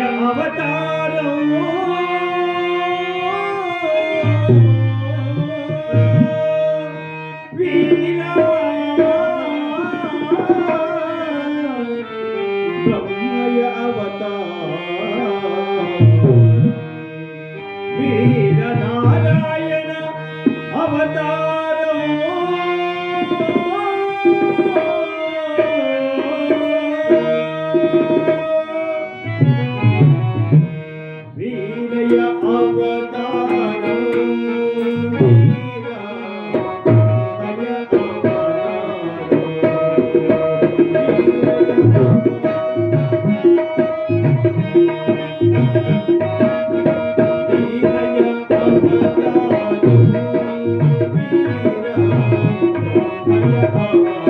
ಅವತಾರ Thank you.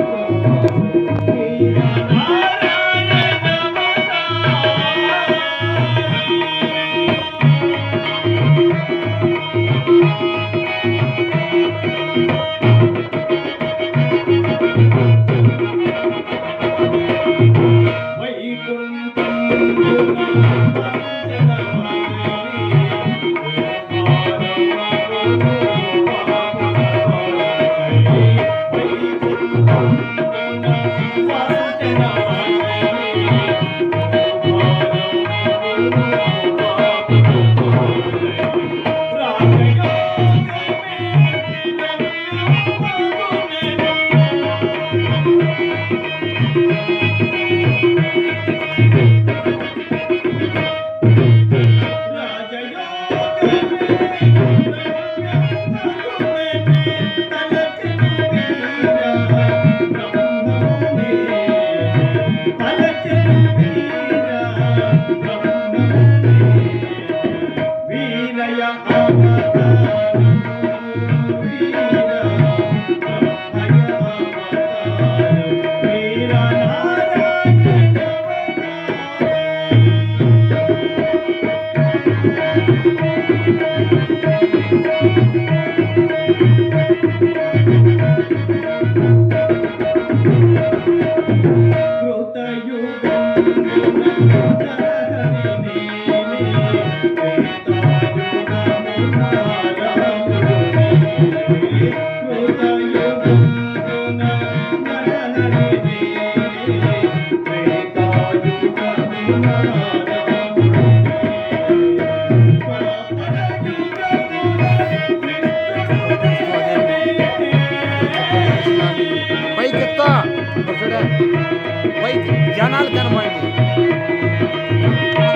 జనాలు కనమండి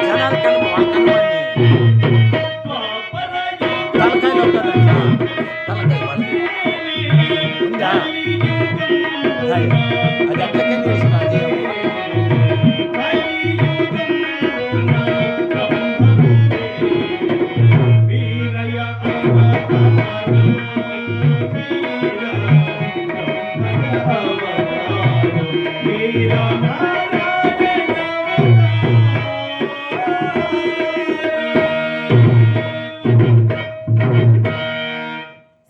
జనాలు కనమ కనమండి తలకాయలు ఉంటుందంట తలకాయ వాళ్ళది ఉందా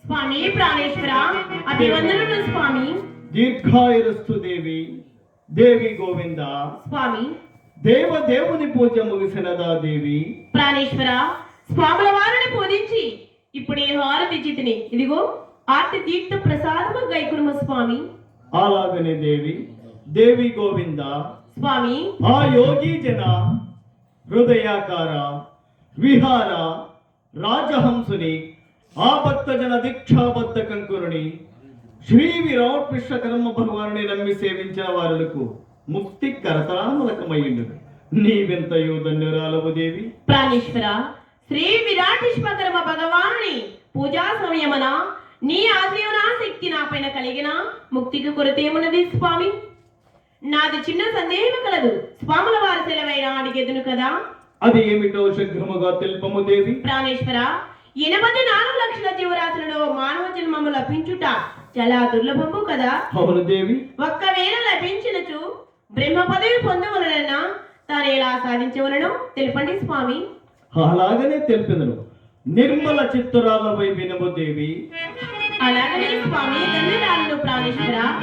స్వామి ప్రాణేశ్వర అభివందనములు స్వామి. దీర్ఘాయురస్తు దేవి దేవి గోవింద. స్వామి. దేవ దేవుని పూజ ముగిసినదా దేవి? ప్రాణేశ్వర స్వాముల వారిని పూజించి ఇప్పుడే హారతి చితిని ఇదిగో ఆర్తి తీర్థ ప్రసాదము గైకునుమ స్వామి. అలాగనే దేవి దేవి గోవింద. స్వామి. ఆ యోగి జన హృదయాకార విహార రాజహంసుని ఆపత్త జన దీక్షాబద్ధ కంకురుని శ్రీ విరాట్ విశ్వకర్మ భగవానుని నమ్మి సేవించిన వారులకు ముక్తి కరతరామలకమయ్యుండు నీవెంతయో ధన్యురాలవు దేవి? ప్రాణేశ్వర శ్రీ విరాటిష్మకర్మ భగవానుని పూజా సమయమన నీ ఆశీవన శక్తి నా పైన కలిగిన ముక్తికి కొరతేమున్నది స్వామి? నాది చిన్న సందేహం కలదు. స్వాముల వారి సెలవైన అడిగెదును కదా? అది ఏమిటో శీఘ్రముగా తెలుపము దేవి? ప్రాణేశ్వర ఎనభై నాలుగు లక్షల జీవరాశులలో మానవ జన్మము లభించుట చాలా దుర్లభము కదా? అవును దేవి. ఒక్కవేళ లభించినచు బ్రహ్మ పదవి పొందవలన తాను ఎలా సాధించవలను? తెలుపండి స్వామి. అలాగనే తెలిపెదను. నిర్మల చిత్తురాలపై వినము దేవి. అలాగనే స్వామి ధన్యరాలను ప్రాణేశ్వర.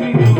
స్వామి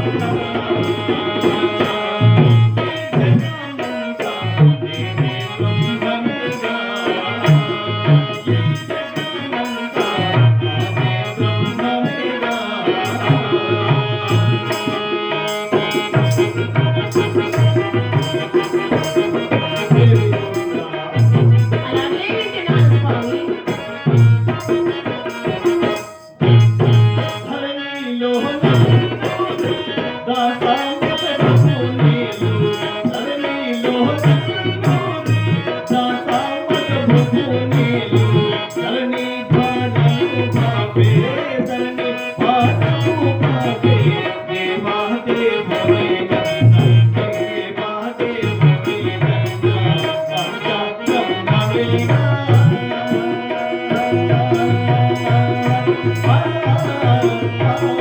Thank you. Thank you.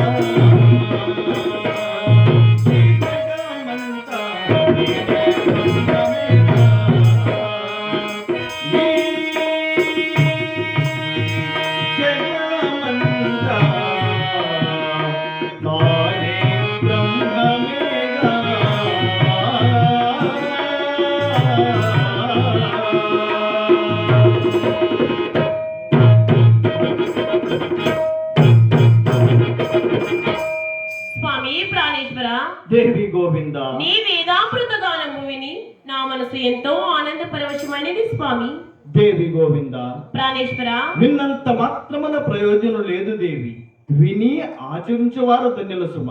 ప్రాణేశ్వర విన్నంత మాత్రమున ప్రయోజనం లేదు దేవి. విని ఆచరించేవారు ధన్యుల సుమ.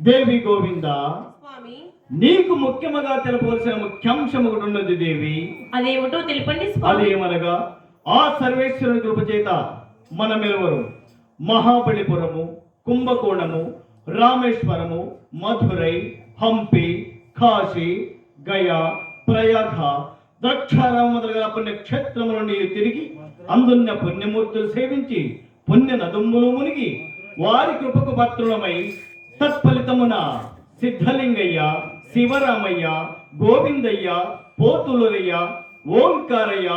దేవి గోవింద స్వామి. నీకు ముఖ్యముగా తెలపవలసిన ముఖ్యాంశం ఒకటి ఉన్నది దేవి. అదేమిటో తెలుపండి అదేమనగా ఆ సర్వేశ్వరుని కృప చేత మనమెరువరు. మహాబలిపురము కుంభకోణము రామేశ్వరము మధురై హంపి కాశీ గయా ప్రయాగ ద్రక్షారామ మొదలైన పుణ్యక్షేత్రముల నుండి తిరిగి అందున్న పుణ్యమూర్తులు సేవించి పుణ్య నదుమ్ములు మునిగి వారి కృపకు పాత్రులమై తత్ఫలితమున సిద్ధలింగయ్య శివరామయ్య గోవిందయ్య పోతులయ్య ఓంకారయ్య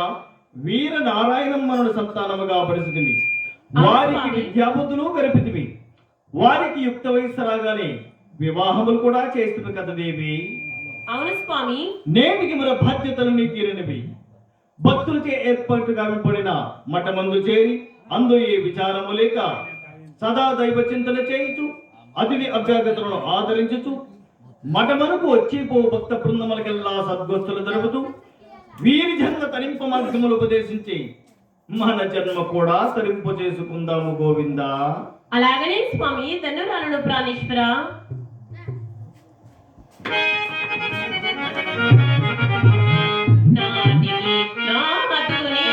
వీర నారాయణమ్మనుడు సంతానముగా పరిస్థితిని వారికి విద్యాబుద్ధులు గరిపితివి వారికి యుక్త వయస్సు రాగానే వివాహములు కూడా చేస్తుంది కదా దేవి అవును స్వామి. నేటికి మన బాధ్యతలన్నీ తీరనివి. భక్తులచే ఏర్పాటు కాబడిన మఠమందు చేరి అందు ఏ విచారము లేక సదా దైవ చింతన చేయుచు అతిథి అభ్యాగతులను ఆదరించుచు మఠమనకు వచ్చి పో భక్త బృందములకెల్లా సద్గోస్తులు జరుపుతూ వీరి జన్మ తరింప మార్గములు ఉపదేశించి మన జన్మ కూడా తరింపు చేసుకుందాము గోవిందా. అలాగనే స్వామి ధన్యురాలను ప్రాణేశ్వర.